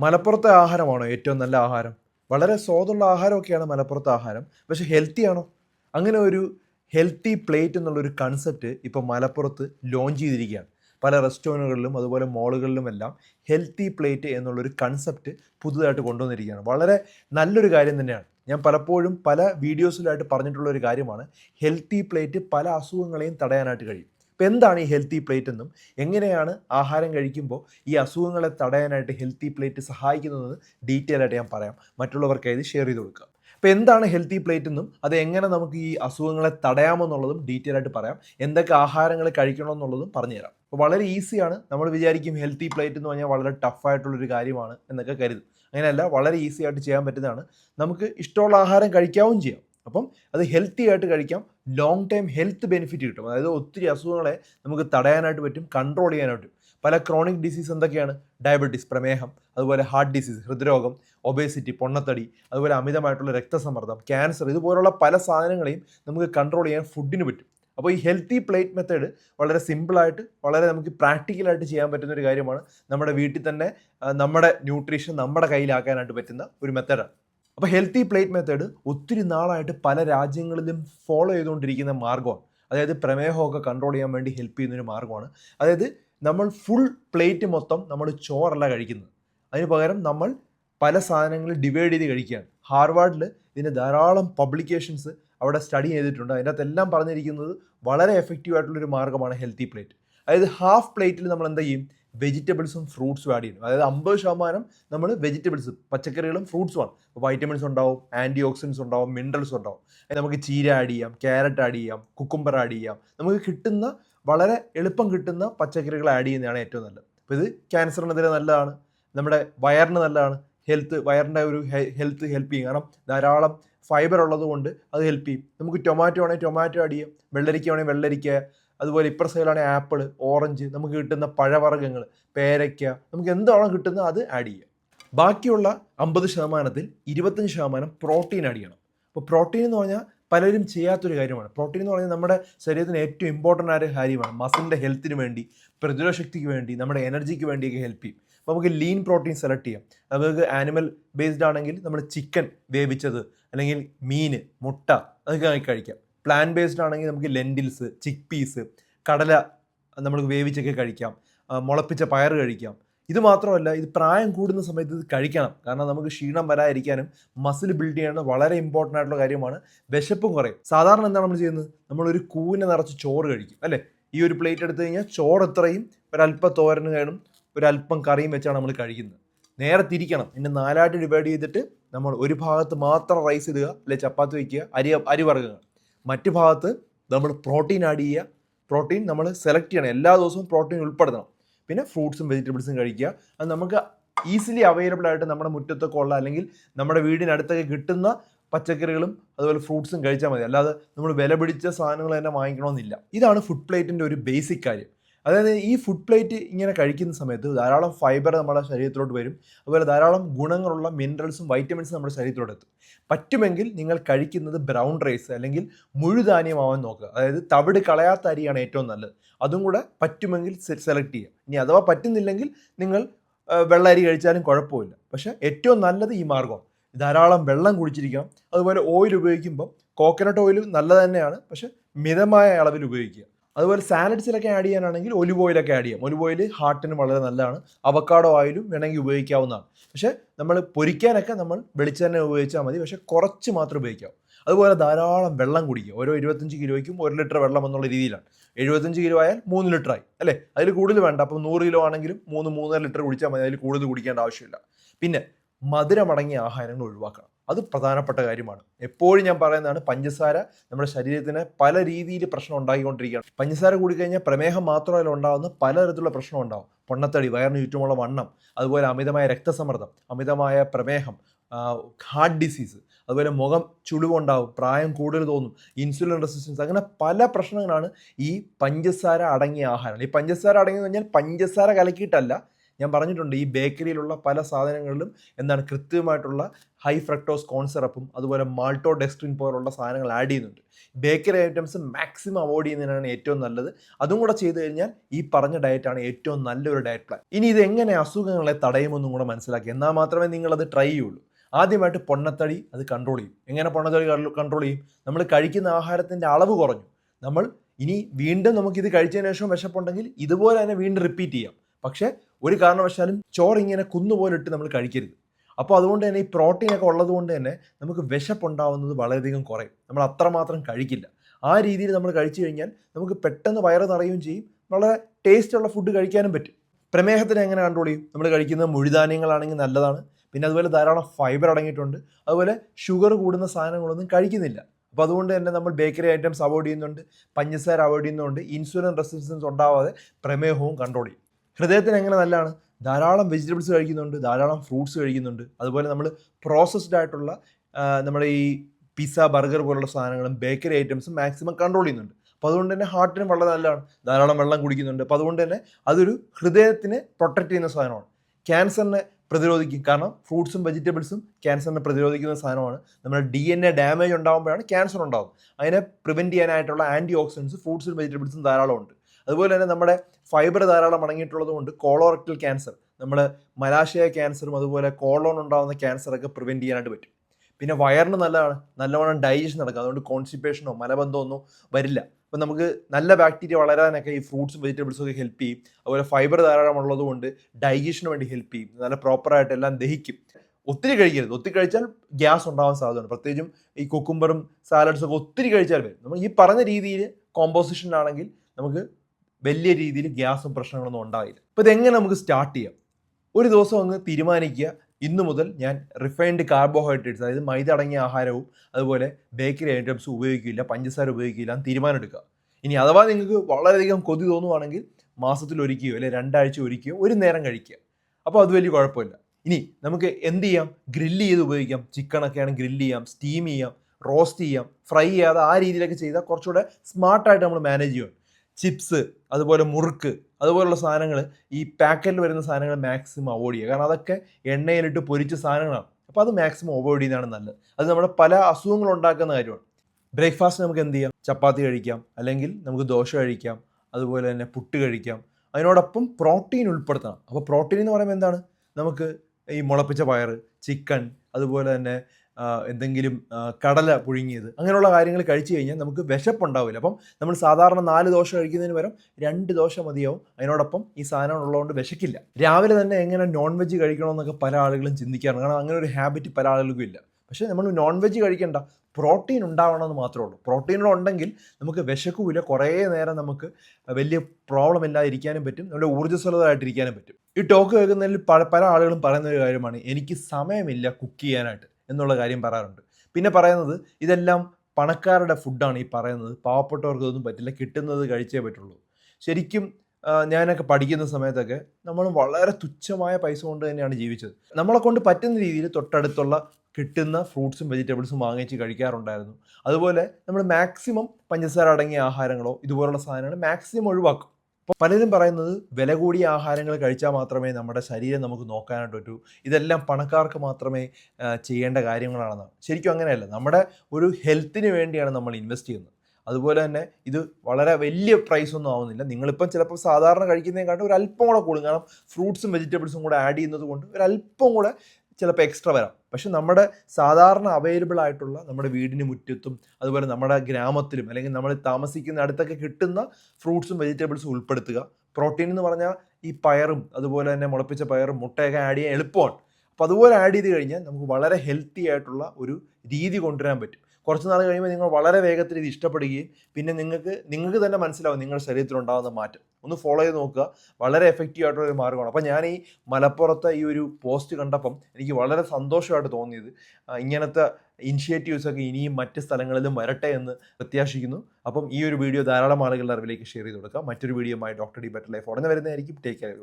മലപ്പുറത്തെ ആഹാരമാണോ ഏറ്റവും നല്ല ആഹാരം? വളരെ സ്വാദുള്ള ആഹാരമൊക്കെയാണ് മലപ്പുറത്തെ ആഹാരം. പക്ഷെ ഹെൽത്തി ആണോ? അങ്ങനെ ഒരു ഹെൽത്തി പ്ലേറ്റ് എന്നുള്ളൊരു കൺസെപ്റ്റ് ഇപ്പോൾ മലപ്പുറത്ത് ലോഞ്ച് ചെയ്തിരിക്കുകയാണ്. പല റെസ്റ്റോറന്റുകളിലും അതുപോലെ മോളുകളിലുമെല്ലാം ഹെൽത്തി പ്ലേറ്റ് എന്നുള്ളൊരു കൺസെപ്റ്റ് പുതുതായിട്ട് കൊണ്ടുവന്നിരിക്കുകയാണ്. വളരെ നല്ലൊരു കാര്യം തന്നെയാണ്. ഞാൻ പലപ്പോഴും പല വീഡിയോസിലായിട്ട് പറഞ്ഞിട്ടുള്ള ഒരു കാര്യമാണ് ഹെൽത്തി പ്ലേറ്റ് പല അസുഖങ്ങളെയും തടയാനായിട്ട് കഴിയും. അപ്പോൾ എന്താണ് ഈ ഹെൽത്തി പ്ലേറ്റ് എന്നും എങ്ങനെയാണ് ആഹാരം കഴിക്കുമ്പോൾ ഈ അസുഖങ്ങളെ തടയാനായിട്ട് ഹെൽത്തി പ്ലേറ്റ് സഹായിക്കുന്നതെന്ന് ഡീറ്റെയിൽ ആയിട്ട് ഞാൻ പറയാം. മറ്റുള്ളവർക്ക് ഇത് ഷെയർ ചെയ്ത് കൊടുക്കുക അപ്പോൾ എന്താണ് ഹെൽത്തി പ്ലേറ്റ് എന്നും അത് എങ്ങനെ നമുക്ക് ഈ അസുഖങ്ങളെ തടയാമെന്നുള്ളതും ഡീറ്റെയിൽ ആയിട്ട് പറയാം. എന്തൊക്കെ ആഹാരങ്ങൾ കഴിക്കണമെന്നുള്ളതും പറഞ്ഞുതരാം. അപ്പോൾ വളരെ ഈസിയാണ് നമ്മൾ വിചാരിക്കും ഹെൽത്തി പ്ലേറ്റ് എന്ന് പറഞ്ഞാൽ വളരെ ടഫായിട്ടുള്ളൊരു കാര്യമാണ് എന്നൊക്കെ കരുതും. അങ്ങനെയല്ല വളരെ ഈസി ആയിട്ട് ചെയ്യാൻ പറ്റുന്നതാണ്. നമുക്ക് ഇഷ്ടമുള്ള ആഹാരം കഴിക്കാവും ചെയ്യാം. അപ്പം അത് ഹെൽത്തി ആയിട്ട് കഴിക്കാം. ലോങ് ടൈം ഹെൽത്ത് ബെനിഫിറ്റ് കിട്ടും. അതായത് ഒത്തിരി അസുഖങ്ങളെ നമുക്ക് തടയാനായിട്ട് പറ്റും കൺട്രോൾ ചെയ്യാനായിട്ട് പല ക്രോണിക് ഡിസീസ് എന്തൊക്കെയാണ്? ഡയബറ്റീസ് പ്രമേഹം അതുപോലെ ഹാർട്ട് ഡിസീസ് ഹൃദ്രോഗം ഒബേസിറ്റി പൊണ്ണത്തടി അതുപോലെ അമിതമായിട്ടുള്ള രക്തസമ്മർദ്ദം ക്യാൻസർ ഇതുപോലുള്ള പല സാധനങ്ങളെയും നമുക്ക് കൺട്രോൾ ചെയ്യാൻ ഫുഡിന് പറ്റും. അപ്പോൾ ഈ ഹെൽത്തി പ്ലേറ്റ് മെത്തേഡ് വളരെ സിമ്പിളായിട്ട് വളരെ നമുക്ക് പ്രാക്ടിക്കലായിട്ട് ചെയ്യാൻ പറ്റുന്ന ഒരു കാര്യമാണ് നമ്മുടെ വീട്ടിൽ തന്നെ നമ്മുടെ ന്യൂട്രീഷൻ നമ്മുടെ കയ്യിലാക്കാനായിട്ട് പറ്റുന്ന ഒരു മെത്തേഡാണ് അപ്പോൾ ഹെൽത്തി പ്ലേറ്റ് മെത്തേഡ് ഒത്തിരി നാളായിട്ട് പല രാജ്യങ്ങളിലും ഫോളോ ചെയ്തുകൊണ്ടിരിക്കുന്ന മാർഗമാണ്. അതായത് പ്രമേഹമൊക്കെ കൺട്രോൾ ചെയ്യാൻ വേണ്ടി ഹെൽപ്പ് ചെയ്യുന്നൊരു മാർഗമാണ്. അതായത് നമ്മൾ ഫുൾ പ്ലേറ്റ് മൊത്തം നമ്മൾ ചോറല്ല കഴിക്കുന്നത്. അതിന് പകരം നമ്മൾ പല സാധനങ്ങൾ ഡിവൈഡ് ചെയ്ത് കഴിക്കുകയാണ്. ഹാർവാർഡിൽ ഇതിന് ധാരാളം പബ്ലിക്കേഷൻസ് അവിടെ സ്റ്റഡി ചെയ്തിട്ടുണ്ട്. അതിന്റെ അകത്തെല്ലാം പറഞ്ഞിരിക്കുന്നത് വളരെ എഫക്റ്റീവ് ആയിട്ടുള്ളൊരു മാർഗമാണ് ഹെൽത്തി പ്ലേറ്റ് അതായത് ഹാഫ് പ്ലേറ്റിൽ നമ്മൾ എന്താ ചെയ്യും? വെജിറ്റബിൾസും ഫ്രൂട്ട്സും ആഡ് ചെയ്യുന്നു. അതായത് അമ്പത് ശതമാനം നമ്മൾ വെജിറ്റബിൾസ് പച്ചക്കറികളും ഫ്രൂട്ട്സുമാണ് ഇപ്പോൾ വൈറ്റമിൻസ് ഉണ്ടാവും ആന്റി ഓക്സിഡൻസ് ഉണ്ടാവും മിനറൽസ് ഉണ്ടാവും. നമുക്ക് ചീര ആഡ് ചെയ്യാം ക്യാരറ്റ് ആഡ് ചെയ്യാം കുക്കുംബർ ആഡ് ചെയ്യാം. നമുക്ക് കിട്ടുന്ന വളരെ എളുപ്പം കിട്ടുന്ന പച്ചക്കറികൾ ആഡ് ചെയ്യുന്നതാണ് ഏറ്റവും നല്ലത്. അപ്പോൾ ഇത് ക്യാൻസറിനെതിരെ നല്ലതാണ്. നമ്മുടെ വയറിന് നല്ലതാണ്. ഹെൽത്ത് വയറിന്റെ ഒരു ഹെൽത്ത് ഹെൽപ്പ് ചെയ്യും. കാരണം ധാരാളം ഫൈബർ ഉള്ളത് കൊണ്ട് അത് ഹെൽപ്പ് ചെയ്യും. നമുക്ക് ടൊമാറ്റോ ആണെങ്കിൽ ടൊമാറ്റോ ആഡ് ചെയ്യാം. വെള്ളരിക്ക ആണെങ്കിൽ വെള്ളരിക്ക അതുപോലെ ഇപ്പുറ സൈഡിലാണ് ആപ്പിൾ ഓറഞ്ച് നമുക്ക് കിട്ടുന്ന പഴവർഗങ്ങൾ പേരയ്ക്ക നമുക്ക് എന്താണോ കിട്ടുന്നത് അത് ആഡ് ചെയ്യുക ബാക്കിയുള്ള അമ്പത് ശതമാനത്തിൽ ഇരുപത്തഞ്ച് ശതമാനം പ്രോട്ടീൻ ആഡ് ചെയ്യണം. അപ്പോൾ പ്രോട്ടീൻ എന്ന് പറഞ്ഞാൽ പലരും ചെയ്യാത്തൊരു കാര്യമാണ്. പ്രോട്ടീൻ എന്ന് പറഞ്ഞാൽ നമ്മുടെ ശരീരത്തിന് ഏറ്റവും ഇമ്പോർട്ടന്റ് ആയ കാര്യമാണ്. മസിലിന്റെ ഹെൽത്തിന് വേണ്ടി പ്രതിരോധ ശക്തിക്ക് വേണ്ടി നമ്മുടെ എനർജിക്ക് വേണ്ടിയൊക്കെ ഹെൽപ്പ് ചെയ്യും. അപ്പോൾ നമുക്ക് ലീൻ പ്രോട്ടീൻ സെലക്ട് ചെയ്യാം. നമുക്ക് ആനിമൽ ബേസ്ഡ് ആണെങ്കിൽ നമ്മൾ ചിക്കൻ വേവിച്ചത് അല്ലെങ്കിൽ മീൻ മുട്ട അതൊക്കെ കഴിക്കാം. പ്ലാൻ ബേസ്ഡ് ആണെങ്കിൽ നമുക്ക് ലെൻഡിൽസ് ചിക്ക് പീസ് കടല നമുക്ക് വേവിച്ചൊക്കെ കഴിക്കാം. മുളപ്പിച്ച പയർ കഴിക്കാം. ഇത് മാത്രമല്ല ഇത് പ്രായം കൂടുന്ന സമയത്ത് ഇത് കഴിക്കണം. കാരണം നമുക്ക് ക്ഷീണം വരാതിരിക്കാനും മസിൽ ബിൽഡ് ചെയ്യാനും വളരെ ഇമ്പോർട്ടന്റ് ആയിട്ടുള്ള കാര്യമാണ്. വിശപ്പും കുറയും. സാധാരണ എന്താണ് നമ്മൾ ചെയ്യുന്നത്? നമ്മളൊരു കൂവിനെ നിറച്ച് ചോറ് കഴിക്കും അല്ലേ? ഈ ഒരു പ്ലേറ്റ് എടുത്തു കഴിഞ്ഞാൽ ചോറ് എത്രയും ഒരല്പം തോരന് കാണും ഒരല്പം കറിയും വെച്ചാണ് നമ്മൾ കഴിക്കുന്നത്. നേരെ തിരിക്കണം. ഇതിന്റെ നാലായിട്ട് ഡിവൈഡ് ചെയ്തിട്ട് നമ്മൾ ഒരു ഭാഗത്ത് മാത്രം റൈസ് ഇടുക അല്ലെ ചപ്പാത്തി വയ്ക്കുക അരി അരിവർഗങ്ങൾ മറ്റു ഭാഗത്ത് നമ്മൾ പ്രോട്ടീൻ ആഡ് ചെയ്യുക. പ്രോട്ടീൻ നമ്മൾ സെലക്ട് ചെയ്യണം. എല്ലാ ദിവസവും പ്രോട്ടീൻ ഉൾപ്പെടുത്തണം. പിന്നെ ഫ്രൂട്ട്സും വെജിറ്റബിൾസും കഴിക്കുക. അത് നമുക്ക് ഈസിലി അവൈലബിൾ ആയിട്ട് നമ്മുടെ മുറ്റത്തൊക്കെ ഉള്ള അല്ലെങ്കിൽ നമ്മുടെ വീടിനടുത്തൊക്കെ കിട്ടുന്ന പച്ചക്കറികളും അതുപോലെ ഫ്രൂട്ട്സും കഴിച്ചാൽ മതി. അല്ലാതെ നമ്മൾ വില പിടിച്ച സാധനങ്ങൾ തന്നെ വാങ്ങിക്കണമെന്നില്ല. ഇതാണ് ഫുഡ് പ്ലേറ്റിന്റെ ഒരു ബേസിക് കാര്യം. അതായത് ഈ ഫുഡ് പ്ലേറ്റ് ഇങ്ങനെ കഴിക്കുന്ന സമയത്ത് ധാരാളം ഫൈബർ നമ്മുടെ ശരീരത്തിലോട്ട് വരും. അതുപോലെ ധാരാളം ഗുണങ്ങളുള്ള മിനറൽസും വൈറ്റമിൻസും നമ്മുടെ ശരീരത്തിലോട്ട് എത്തും. പറ്റുമെങ്കിൽ നിങ്ങൾ കഴിക്കുന്നത് ബ്രൗൺ റൈസ് അല്ലെങ്കിൽ മുഴുധാന്യമാവാൻ നോക്കുക. അതായത് തവിട് കളയാത്ത അരിയാണ് ഏറ്റവും നല്ലത്. അതും കൂടെ പറ്റുമെങ്കിൽ സെലക്ട് ചെയ്യുക. ഇനി അഥവാ പറ്റുന്നില്ലെങ്കിൽ നിങ്ങൾ വെള്ള അരി കഴിച്ചാലും കുഴപ്പമില്ല. പക്ഷേ ഏറ്റവും നല്ലത് ഈ മാർഗം ധാരാളം വെള്ളം കുടിച്ചിരിക്കണം. അതുപോലെ ഓയിൽ ഉപയോഗിക്കുമ്പോൾ കോക്കനട്ട് ഓയിൽ നല്ലത് തന്നെയാണ്. പക്ഷേ മിതമായ അളവിൽ ഉപയോഗിക്കുക. അതുപോലെ സാലഡ്സിലൊക്കെ ആഡ് ചെയ്യാനാണെങ്കിൽ ഒലിവ് ഓയിലൊക്കെ ആഡ് ചെയ്യാം. ഒലിവ് ഓയിൽ ഹാർട്ടിന് വളരെ നല്ലതാണ്. അവക്കാഡോ ആയാലും വേണമെങ്കിൽ ഉപയോഗിക്കാവുന്നതാണ്. പക്ഷേ നമ്മൾ പൊരിക്കാനൊക്കെ നമ്മൾ വെളിച്ചെണ്ണ ഉപയോഗിച്ചാൽ മതി. പക്ഷേ കുറച്ച് മാത്രം ഉപയോഗിക്കാം. അതുപോലെ ധാരാളം വെള്ളം കുടിക്കുക. ഓരോ ഇരുപത്തഞ്ച് കിലോയ്ക്കും ഒരു ലിറ്റർ വെള്ളം എന്നുള്ള രീതിയിലാണ്. എഴുപത്തഞ്ച് കിലോ ആയാൽ മൂന്ന് ലിറ്റർ ആയി. അല്ലേ? അതിൽ കൂടുതൽ വേണ്ട. അപ്പം നൂറ് കിലോ ആണെങ്കിലും മൂന്ന് മൂന്നര ലിറ്റർ കുടിച്ചാൽ മതി. അതിൽ കൂടുതൽ കുടിക്കേണ്ട ആവശ്യമില്ല. പിന്നെ മധുരമടങ്ങിയ ആഹാരങ്ങൾ ഒഴിവാക്കണം. അത് പ്രധാനപ്പെട്ട കാര്യമാണ്. എപ്പോഴും ഞാൻ പറയുന്നതാണ് പഞ്ചസാര നമ്മുടെ ശരീരത്തിന് പല രീതിയിൽ പ്രശ്നം ഉണ്ടാക്കിക്കൊണ്ടിരിക്കുകയാണ് പഞ്ചസാര കൂടിക്കഴിഞ്ഞാൽ പ്രമേഹം മാത്രമല്ല ഉണ്ടാകുന്ന പലതരത്തിലുള്ള പ്രശ്നം ഉണ്ടാകും പൊണ്ണത്തടി വയറിന് ചുറ്റുമുള്ള വണ്ണം അതുപോലെ അമിതമായ രക്തസമ്മർദ്ദം അമിതമായ പ്രമേഹം ഹാർട്ട് ഡിസീസ് അതുപോലെ മുഖം ചുളിവുണ്ടാവും പ്രായം കൂടുതൽ തോന്നും ഇൻസുലിൻ റെസിസ്റ്റൻസ് അങ്ങനെ പല പ്രശ്നങ്ങളാണ് ഈ പഞ്ചസാര അടങ്ങിയ ആഹാരം. ഈ പഞ്ചസാര അടങ്ങിയെന്ന് പറഞ്ഞാൽ പഞ്ചസാര കലക്കിയിട്ടല്ല ഞാൻ പറഞ്ഞിട്ടുണ്ട് ഈ ബേക്കറിയിലുള്ള പല സാധനങ്ങളിലും എന്താണ് കൃത്യമായിട്ടുള്ള ഹൈ ഫ്രക്ടോസ് കോൺസിറപ്പും അതുപോലെ മാൾട്ടോ ഡെക്സ്ട്രിൻ പോലുള്ള സാധനങ്ങൾ ആഡ് ചെയ്യുന്നുണ്ട്. ബേക്കറി ഐറ്റംസ് മാക്സിമം അവോയ്ഡ് ചെയ്യുന്നതിനാണ് ഏറ്റവും നല്ലത്. അതും കൂടെ ചെയ്തു കഴിഞ്ഞാൽ ഈ പറഞ്ഞ ഡയറ്റാണ് ഏറ്റവും നല്ലൊരു ഡയറ്റ് പ്ലാൻ. ഇനി ഇത് എങ്ങനെ അസുഖങ്ങളെ തടയുമെന്നും കൂടെ മനസ്സിലാക്കി. എന്നാൽ മാത്രമേ നിങ്ങളത് ട്രൈ ചെയ്യുള്ളൂ. ആദ്യമായിട്ട് പൊണ്ണത്തടി അത് കൺട്രോൾ ചെയ്യും. എങ്ങനെ പൊണ്ണത്തടി കൺട്രോൾ ചെയ്യും? നമ്മൾ കഴിക്കുന്ന ആഹാരത്തിന്റെ അളവ് കുറഞ്ഞു. നമ്മൾ ഇനി വീണ്ടും നമുക്കിത് കഴിച്ചതിന് ശേഷം വിശപ്പുണ്ടെങ്കിൽ ഇതുപോലെ തന്നെ വീണ്ടും റിപ്പീറ്റ് ചെയ്യാം. പക്ഷേ ഒരു കാരണവശാലും ചോറ് ഇങ്ങനെ കുന്നുപോലെ ഇട്ട് നമ്മൾ കഴിക്കരുത്. അപ്പോൾ അതുകൊണ്ട് തന്നെ ഈ പ്രോട്ടീൻ ഒക്കെ ഉള്ളത് കൊണ്ട് തന്നെ നമുക്ക് വിശപ്പുണ്ടാവുന്നത് വളരെയധികം കുറയും. നമ്മൾ അത്രമാത്രം കഴിക്കില്ല. ആ രീതിയിൽ നമ്മൾ കഴിച്ചു കഴിഞ്ഞാൽ നമുക്ക് പെട്ടെന്ന് വയറ് നിറയുകയും ചെയ്യും. വളരെ ടേസ്റ്റുള്ള ഫുഡ് കഴിക്കാനും പറ്റും. പ്രമേഹത്തിന് എങ്ങനെ കൺട്രോൾ ചെയ്യും? നമ്മൾ കഴിക്കുന്ന മുഴുധാന്യങ്ങളാണെങ്കിൽ നല്ലതാണ്. പിന്നെ അതുപോലെ ധാരാളം ഫൈബർ അടങ്ങിയിട്ടുണ്ട്. അതുപോലെ ഷുഗർ കൂടുന്ന സാധനങ്ങളൊന്നും കഴിക്കുന്നില്ല. അപ്പോൾ അതുകൊണ്ട് തന്നെ നമ്മൾ ബേക്കറി ഐറ്റംസ് അവോയ്ഡ് ചെയ്യുന്നുണ്ട്. പഞ്ചസാര അവോയ്ഡ് ചെയ്യുന്നുണ്ട്. ഇൻസുലിൻ റെസിസ്റ്റൻസ് ഉണ്ടാവാതെ പ്രമേഹവും കൺട്രോൾ ചെയ്യും. ഹൃദയത്തിന് എങ്ങനെ നല്ലതാണ്? ധാരാളം വെജിറ്റബിൾസ് കഴിക്കുന്നുണ്ട് ധാരാളം ഫ്രൂട്ട്സ് കഴിക്കുന്നുണ്ട്. അതുപോലെ നമ്മൾ പ്രോസസ്ഡ് ആയിട്ടുള്ള നമ്മുടെ ഈ പിസ്സ ബർഗർ പോലുള്ള സാധനങ്ങളും ബേക്കറി ഐറ്റംസും മാക്സിമം കൺട്രോൾ ചെയ്യുന്നുണ്ട്. അപ്പോൾ അതുകൊണ്ട് തന്നെ ഹാർട്ടിനും വളരെ നല്ലതാണ്. ധാരാളം വെള്ളം കുടിക്കുന്നുണ്ട്. അപ്പോൾ അതുകൊണ്ട് തന്നെ അതൊരു ഹൃദയത്തിനെ പ്രൊട്ടക്റ്റ് ചെയ്യുന്ന സാധനമാണ്. ക്യാൻസറിനെ പ്രതിരോധിക്കും. കാരണം ഫ്രൂട്ട്സും വെജിറ്റബിൾസും ക്യാൻസറിനെ പ്രതിരോധിക്കുന്ന സാധനമാണ്. നമ്മുടെ ഡി എൻ എ ഡാമേജ് ഉണ്ടാകുമ്പോഴാണ് ക്യാൻസർ ഉണ്ടാകുന്നത് അതിനെ പ്രിവെന്റ് ചെയ്യാനായിട്ടുള്ള ആന്റി ഓക്സിഡൻസ് ഫ്രൂട്ട്സും വെജിറ്റബിൾസും ധാരാളം ഉണ്ട് അതുപോലെ തന്നെ നമ്മുടെ ഫൈബർ ധാരാളം അടങ്ങിയിട്ടുള്ളത് കൊണ്ട് കോളോറക്ടൽ ക്യാൻസർ നമ്മൾ മലാശയ ക്യാൻസറും അതുപോലെ കോളോൺ ഉണ്ടാകുന്ന ക്യാൻസറൊക്കെ പ്രിവെന്റ് ചെയ്യാനായിട്ട് പറ്റും. പിന്നെ വയറിന് നല്ലതാണ് നല്ലവണ്ണം ഡൈജഷൻ നടക്കുക അതുകൊണ്ട് കോൺസ്റ്റിപ്പേഷനോ മലബന്ധമോ ഒന്നും വരില്ല. അപ്പം നമുക്ക് നല്ല ബാക്ടീരിയ വളരാനൊക്കെ ഈ ഫ്രൂട്ട്സും വെജിറ്റബിൾസും ഒക്കെ ഹെൽപ്പ് ചെയ്യും. അതുപോലെ ഫൈബർ ധാരാളം ഉള്ളത് കൊണ്ട് ഡൈജഷന് വേണ്ടി ഹെൽപ്പ് ചെയ്യും. നല്ല പ്രോപ്പറായിട്ട് എല്ലാം ദഹിക്കും. ഒത്തിരി കഴിക്കരുത്. ഒത്തിരി കഴിച്ചാൽ ഗ്യാസ് ഉണ്ടാവാൻ സാധ്യതയുണ്ട്. പ്രത്യേകിച്ചും ഈ കുക്കുംബറും സാലഡ്സും ഒക്കെ ഒത്തിരി കഴിച്ചാൽ വരും. നമ്മൾ ഈ പറഞ്ഞ രീതിയിൽ കോമ്പോസിഷനിലാണെങ്കിൽ നമുക്ക് വലിയ രീതിയിൽ ഗ്യാസും പ്രശ്നങ്ങളൊന്നും ഉണ്ടാവില്ല അപ്പോൾ ഇതെങ്ങനെ നമുക്ക് സ്റ്റാർട്ട് ചെയ്യാം? ഒരു ദിവസം അങ്ങ് തീരുമാനിക്കുക. ഇന്നു മുതൽ ഞാൻ റിഫൈൻഡ് കാർബോഹൈഡ്രേറ്റ്സ് അതായത് മൈദ അടങ്ങിയ ആഹാരവും അതുപോലെ ബേക്കറി ഐറ്റംസ് ഉപയോഗിക്കില്ല പഞ്ചസാര ഉപയോഗിക്കില്ല എന്ന് തീരുമാനമെടുക്കുക. ഇനി അഥവാ നിങ്ങൾക്ക് വളരെയധികം കൊതി തോന്നുവാണെങ്കിൽ മാസത്തിൽ ഒരിക്കുകയോ അല്ലെങ്കിൽ രണ്ടാഴ്ച ഒരിക്കുകയോ ഒരു നേരം കഴിക്കുക. അപ്പോൾ അത് വലിയ കുഴപ്പമില്ല. ഇനി നമുക്ക് എന്ത് ചെയ്യാം? ഗ്രില്ല് ചെയ്ത് ഉപയോഗിക്കാം. ചിക്കനൊക്കെ ആണെങ്കിൽ ഗ്രില്ല് ചെയ്യാം സ്റ്റീം ചെയ്യാം റോസ്റ്റ് ചെയ്യാം ഫ്രൈ ചെയ്യാതെ ആ രീതിയിലൊക്കെ ചെയ്താൽ കുറച്ചുകൂടെ സ്മാർട്ടായിട്ട് നമ്മൾ മാനേജ് ചെയ്യും ചിപ്സ് അതുപോലെ മുറുക്ക് അതുപോലുള്ള സാധനങ്ങൾ ഈ പാക്കറ്റിൽ വരുന്ന സാധനങ്ങൾ മാക്സിമം അവോയ്ഡ് ചെയ്യുക. കാരണം അതൊക്കെ എണ്ണയിലിട്ട് പൊരിച്ച സാധനങ്ങളാണ്. അപ്പോൾ അത് മാക്സിമം അവോയ്ഡ് ചെയ്യുന്നതാണ് നല്ലത്. അത് നമ്മുടെ പല അസുഖങ്ങൾ ഉണ്ടാക്കുന്ന കാര്യമാണ്. ബ്രേക്ക്ഫാസ്റ്റ് നമുക്ക് എന്ത് ചെയ്യാം? ചപ്പാത്തി കഴിക്കാം. അല്ലെങ്കിൽ നമുക്ക് ദോശ കഴിക്കാം. അതുപോലെ തന്നെ പുട്ട് കഴിക്കാം. അതിനോടൊപ്പം പ്രോട്ടീൻ ഉൾപ്പെടുത്തണം. അപ്പോൾ പ്രോട്ടീൻ എന്ന് പറയുമ്പോൾ എന്താണ്? നമുക്ക് ഈ മുളപ്പിച്ച പയർ ചിക്കൻ അതുപോലെ തന്നെ എന്തെങ്കിലും കടല പുഴുങ്ങിയത് അങ്ങനെയുള്ള കാര്യങ്ങൾ കഴിച്ചു കഴിഞ്ഞാൽ നമുക്ക് വിശപ്പുണ്ടാവില്ല. അപ്പം നമ്മൾ സാധാരണ നാല് ദോശ കഴിക്കുന്നതിന് പകരം രണ്ട് ദോശ മതിയാവും. അതിനോടൊപ്പം ഈ സാധനം ഉള്ളതുകൊണ്ട് വിശക്കില്ല. രാവിലെ തന്നെ എങ്ങനെ നോൺ വെജ് കഴിക്കണമെന്നൊക്കെ പല ആളുകളും ചിന്തിക്കാറുണ്ട്. കാരണം അങ്ങനെ ഒരു ഹാബിറ്റ് പല ആളുകൾക്കും ഇല്ല. പക്ഷേ നമ്മൾ നോൺ വെജ് കഴിക്കേണ്ട. പ്രോട്ടീൻ ഉണ്ടാവണമെന്ന് മാത്രമേ ഉള്ളൂ. പ്രോട്ടീൻ ഉണ്ടെങ്കിൽ നമുക്ക് വിശക്കുമില്ല കുറേ നേരം നമുക്ക് വലിയ പ്രോബ്ലം ഇല്ലാതെ ഇരിക്കാനും പറ്റും. നല്ല ഊർജസ്വലതായിട്ടിരിക്കാനും പറ്റും. ഈ ടോക്ക് കേൾക്കുന്നതിൽ പല പല ആളുകളും പറയുന്ന ഒരു കാര്യമാണ്. എനിക്ക് സമയമില്ല കുക്ക് ചെയ്യാനായിട്ട്. എന്നുള്ള കാര്യം പറയാറുണ്ട്. പിന്നെ പറയുന്നത് ഇതെല്ലാം പണക്കാരുടെ ഫുഡാണ് ഈ പറയുന്നത്. പാവപ്പെട്ടവർക്ക് ഇതൊന്നും പറ്റില്ല. കിട്ടുന്നത് കഴിച്ചേ പറ്റുള്ളൂ. ശരിക്കും ഞാനൊക്കെ പഠിക്കുന്ന സമയത്തൊക്കെ നമ്മൾ വളരെ തുച്ഛമായ പൈസ കൊണ്ട് തന്നെയാണ് ജീവിച്ചത്. നമ്മളെ കൊണ്ട് പറ്റുന്ന രീതിയിൽ തൊട്ടടുത്തുള്ള കിട്ടുന്ന ഫ്രൂട്ട്സും വെജിറ്റബിൾസും വാങ്ങിച്ച് കഴിക്കാറുണ്ടായിരുന്നു. അതുപോലെ നമ്മൾ മാക്സിമം പഞ്ചസാര അടങ്ങിയ ആഹാരങ്ങളോ ഇതുപോലുള്ള സാധനങ്ങൾ മാക്സിമം ഒഴിവാക്കും. പലരും പറയുന്നത് വില കൂടിയ ആഹാരങ്ങൾ കഴിച്ചാൽ മാത്രമേ നമ്മുടെ ശരീരം നമുക്ക് നോക്കാനായിട്ട് പറ്റൂ. ഇതെല്ലാം പണക്കാർക്ക് മാത്രമേ ചെയ്യേണ്ട കാര്യങ്ങളാണെന്ന് ശരിക്കും അങ്ങനെയല്ല. നമ്മുടെ ഒരു ഹെൽത്തിന് വേണ്ടിയാണ് നമ്മൾ ഇൻവെസ്റ്റ് ചെയ്യുന്നത്. അതുപോലെ തന്നെ ഇത് വളരെ വലിയ പ്രൈസ് ഒന്നും ആവുന്നില്ല. നിങ്ങളിപ്പം ചിലപ്പോൾ സാധാരണ കഴിക്കുന്നതിനെക്കാട്ടും ഒരു അല്പം കൂടെ കൂടും. കാരണം ഫ്രൂട്ട്സും വെജിറ്റബിൾസും കൂടെ ആഡ് ചെയ്യുന്നത് കൊണ്ട് ഒരു അല്പം കൂടെ ചിലപ്പോൾ എക്സ്ട്രാ വരാം. പക്ഷെ നമ്മുടെ സാധാരണ അവൈലബിൾ ആയിട്ടുള്ള നമ്മുടെ വീടിന് മുറ്റത്തും അതുപോലെ നമ്മുടെ ഗ്രാമത്തിലും അല്ലെങ്കിൽ നമ്മൾ താമസിക്കുന്ന അടുത്തൊക്കെ കിട്ടുന്ന ഫ്രൂട്ട്സും വെജിറ്റബിൾസും ഉൾപ്പെടുത്തുക. പ്രോട്ടീൻ എന്ന് പറഞ്ഞാൽ ഈ പയറും അതുപോലെ തന്നെ മുളപ്പിച്ച പയറും മുട്ടയൊക്കെ ആഡ് ചെയ്യാൻ എളുപ്പമാണ്. അപ്പോൾ അതുപോലെ ആഡ് ചെയ്ത് കഴിഞ്ഞാൽ നമുക്ക് വളരെ ഹെൽത്തി ആയിട്ടുള്ള ഒരു രീതി കൊണ്ടുവരാൻ പറ്റും. കുറച്ച് നാൾ കഴിയുമ്പോൾ നിങ്ങൾ വളരെ വേഗത്തിൽ ഇത് ഇഷ്ടപ്പെടുകയും പിന്നെ നിങ്ങൾക്ക് നിങ്ങൾക്ക് തന്നെ മനസ്സിലാവും നിങ്ങളുടെ ശരീരത്തിലുണ്ടാകുന്ന മാറ്റം. ഒന്ന് ഫോളോ ചെയ്ത് നോക്കുക. വളരെ എഫക്റ്റീവ് ആയിട്ടുള്ള ഒരു മാർഗമാണ്. അപ്പോൾ ഞാൻ ഈ മലപ്പുറത്തെ ഈ ഒരു പോസ്റ്റ് കണ്ടപ്പം എനിക്ക് വളരെ സന്തോഷമായിട്ട് തോന്നിയത്. ഇങ്ങനത്തെ ഇനിഷ്യേറ്റീവ്സ് ഒക്കെ ഇനിയും മറ്റ് സ്ഥലങ്ങളിലും വരട്ടെ എന്ന് പ്രത്യാശിക്കുന്നു. അപ്പം ഈ ഒരു വീഡിയോ ധാരാളം ആളുകളുടെ അറിവിലേക്ക് ഷെയർ ചെയ്ത് കൊടുക്കുക മറ്റൊരു വീഡിയോയുമായി ഡോക്ടർ ഡി ബെറ്റർ ലൈഫ് ഉടനെ വരുന്നതായിരിക്കും. Take care